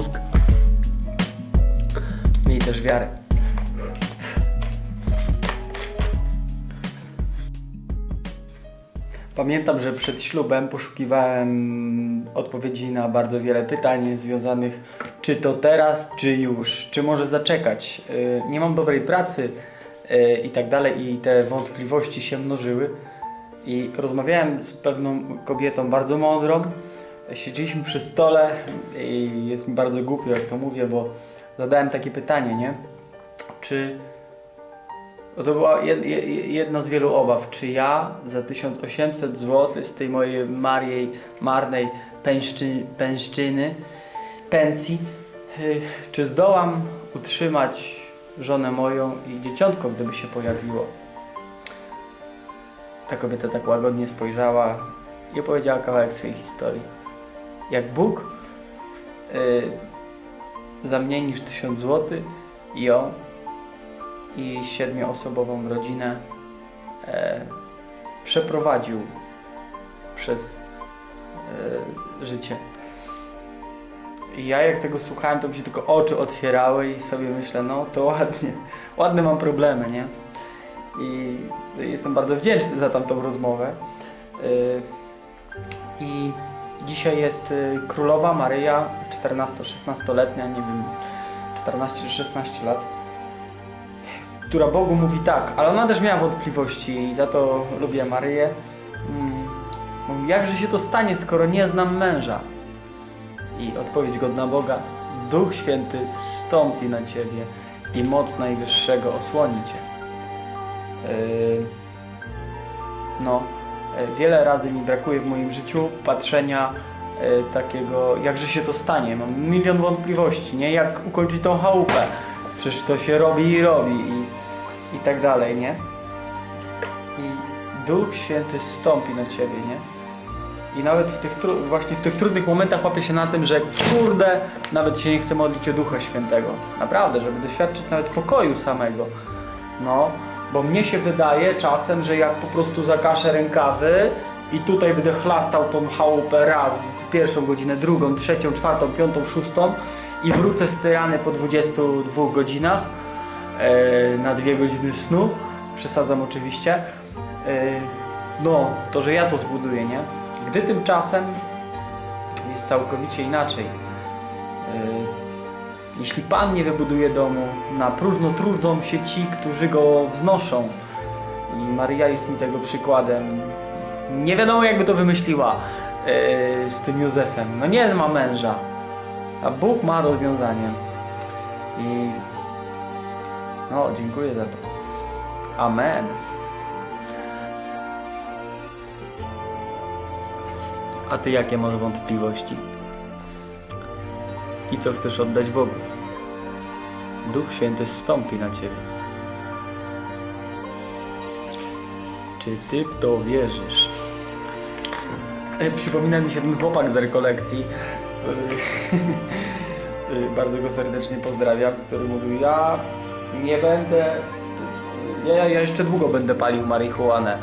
mózg. Miej też wiarę. Pamiętam, że przed ślubem poszukiwałem odpowiedzi na bardzo wiele pytań związanych czy to teraz, czy już, czy może zaczekać. Yy, Nie mam dobrej pracy yy, i tak dalej i te wątpliwości się mnożyły. I rozmawiałem z pewną kobietą bardzo mądrą. Siedzieliśmy przy stole i jest mi bardzo głupio jak to mówię, bo zadałem takie pytanie, nie? Czy bo to była jed, je- jedna z wielu obaw. Czy ja za 1800 zł z tej mojej mariej, marnej pęszczy, pęszczyny, pensji, y, czy zdołam utrzymać żonę moją i dzieciątko, gdyby się pojawiło? Ta kobieta tak łagodnie spojrzała i opowiedziała kawałek swojej historii. Jak Bóg y, za mniej niż 1000 zł ją i siedmioosobową rodzinę e, przeprowadził przez e, życie. I ja jak tego słuchałem, to mi się tylko oczy otwierały i sobie myślę, no to ładnie, ładne mam problemy, nie? I jestem bardzo wdzięczny za tamtą rozmowę. E, I dzisiaj jest e, królowa Maryja, 14-16-letnia, nie wiem, 14 czy 16 lat która Bogu mówi tak, ale ona też miała wątpliwości i za to lubię Maryję. Mm, Mówi, jakże się to stanie, skoro nie znam męża? I odpowiedź godna Boga, Duch Święty stąpi na Ciebie i moc Najwyższego osłoni Cię. Yy, no, wiele razy mi brakuje w moim życiu patrzenia yy, takiego, jakże się to stanie. Mam milion wątpliwości, nie? Jak ukończyć tą chałupę? Przecież to się robi i robi i, i tak dalej, nie? I Duch Święty stąpi na Ciebie, nie? I nawet w tych, właśnie w tych trudnych momentach łapię się na tym, że kurde, nawet się nie chcę modlić o Ducha Świętego. Naprawdę, żeby doświadczyć nawet pokoju samego. No, bo mnie się wydaje czasem, że jak po prostu zakaszę rękawy i tutaj będę chlastał tą chałupę raz, pierwszą godzinę, drugą, trzecią, czwartą, piątą, szóstą i wrócę styrany po 22 godzinach e, na dwie godziny snu, przesadzam oczywiście, e, no, to że ja to zbuduję, nie? Gdy tymczasem jest całkowicie inaczej. E, jeśli Pan nie wybuduje domu, na próżno trudzą się ci, którzy go wznoszą. I Maria jest mi tego przykładem. Nie wiadomo, jakby to wymyśliła e, z tym Józefem. No nie ma męża, a Bóg ma rozwiązanie. I no, dziękuję za to. Amen. A ty jakie masz wątpliwości? I co chcesz oddać Bogu? Duch Święty zstąpi na ciebie. Czy ty w to wierzysz? E, Przypomina mi się ten chłopak z rekolekcji, który y, bardzo go serdecznie pozdrawiam, który mówił, ja nie będę, ja, ja jeszcze długo będę palił marihuanę.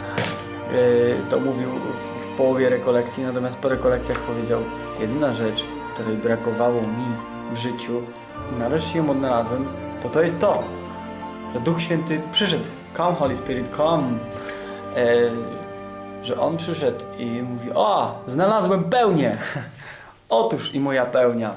Y, To mówił w, w połowie rekolekcji, natomiast po rekolekcjach powiedział, jedyna rzecz, której brakowało mi w życiu, nareszcie ją odnalazłem, to to jest to, że Duch Święty przyszedł. Come Holy Spirit, come. E, że On przyszedł i mówi, o, znalazłem pełnię. Otóż i moja pełnia.